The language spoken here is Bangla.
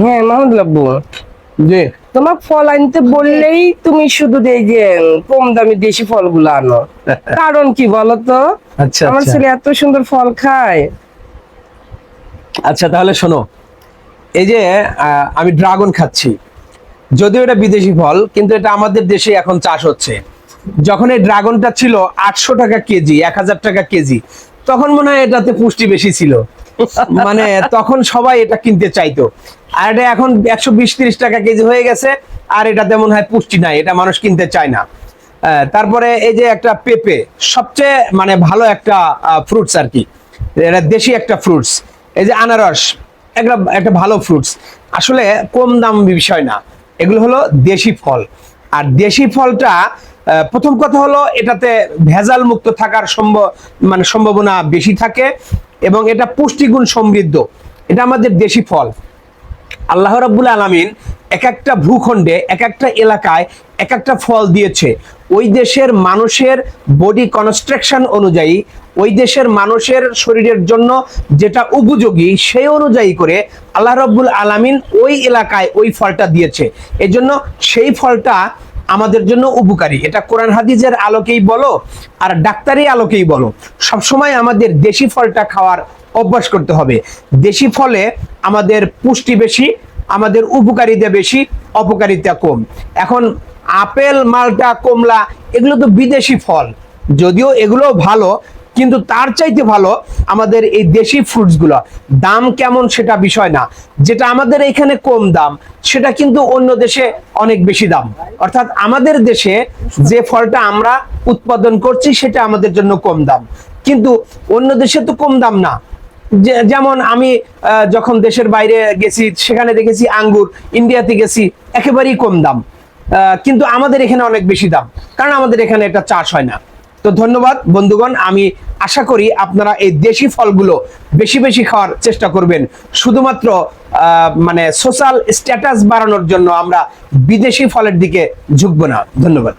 হ্যাঁ মাহমুদ লাব্বু জি তোমার ফল আনতে বললেই তুমি শুধু এই যে কম দামি দেশি ফলগুলো আনো। কারণ কি বলো তো আচ্ছা আমার আচ্ছা। ছেলে এত সুন্দর ফল খায়। আচ্ছা তাহলে শোনো। এই যে আমি ড্রাগন খাচ্ছি। যদিও এটা বিদেশি ফল কিন্তু এটা আমাদের দেশে এখন চাষ হচ্ছে। যখন এই ড্রাগনটা ছিল আটশো টাকা কেজি এক হাজার টাকা কেজি তখন মনে হয় এটাতে পুষ্টি বেশি ছিল। মানে তখন সবাই এটা কিনতে চাইতো। আর এটা এখন একশো বিশ, তিরিশ টাকা কেজি হয়ে গেছে, আর এটাতে মনে হয় পুষ্টি নাই, এটা মানুষ কিনতে চায় না। তারপরে এই যে একটা পেঁপে, সবচেয়ে মানে ভালো একটা ফ্রুটস আর কি। এটা দেশি একটা ফ্রুটস এই যে আনারস, একটা একটা ভালো ফ্রুটস আসলে কম দাম বিষয় না, এগুলো হলো দেশি ফল। আর দেশি ফলটা প্রথম কথা হলো এটাতে ভেজাল মুক্ত থাকার সম্ভব মানে সম্ভাবনা বেশি থাকে। এবং এটা পুষ্টিগুণ সমৃদ্ধ। এটা আমাদের দেশি ফল। আল্লাহ রাব্বুল আলামিন এক একটা ভূখণ্ডে এক একটা এলাকায় এক একটা ফল দিয়েছে। ওই দেশের মানুষের বডি কনস্ট্রাকশন অনুযায়ী, ওই দেশের মানুষের শরীরের জন্য যেটা উপযোগী, সেই অনুযায়ী করে আল্লাহ রাব্বুল আলামিন ওই এলাকায় ওই ফলটা দিয়েছে। এজন্য সেই ফলটা আমাদের জন্য উপকারী। এটা কোরআন হাদিজের আলোকেই বলো আর ডাক্তারি আলোকেই বলো। সবসময় আমাদের দেশি ফলটা খাওয়ার অভ্যাস করতে হবে। দেশি ফলে আমাদের পুষ্টি বেশি, আমাদের উপকারিতা বেশি, অপকারিতা কম। এখন আপেল, মালটা, কমলা, এগুলো তো বিদেশি ফল। যদিও এগুলো ভালো কিন্তু তার চাইতে ভালো আমাদের এই দেশি ফ্রুটসগুলো দাম কেমন সেটা বিষয় না। যেটা আমাদের এখানে কম দাম, সেটা কিন্তু অন্য দেশে অনেক বেশি দাম। অর্থাৎ আমাদের দেশে যে ফলটা আমরা উৎপাদন করছি, সেটা আমাদের জন্য কম দাম। কিন্তু অন্য দেশে তো কম দাম না। যেমন আমি যখন দেশের বাইরে গেছি, সেখানে দেখেছি আঙ্গুর, ইন্ডিয়াতে গেছি, একেবারেই কম দাম। কিন্তু আমাদের এখানে অনেক বেশি দাম। কারণ আমাদের এখানে এটা চাষ হয় না। তো ধন্যবাদ, বন্ধুগণ। আমি আশা করি আপনারা এই দেশি ফলগুলো বেশি বেশি খাওয়ার চেষ্টা করবেন। শুধুমাত্র মানে সোশ্যাল স্ট্যাটাস বাড়ানোর জন্য আমরা বিদেশি ফলের দিকে ঝুঁকবো না। ধন্যবাদ।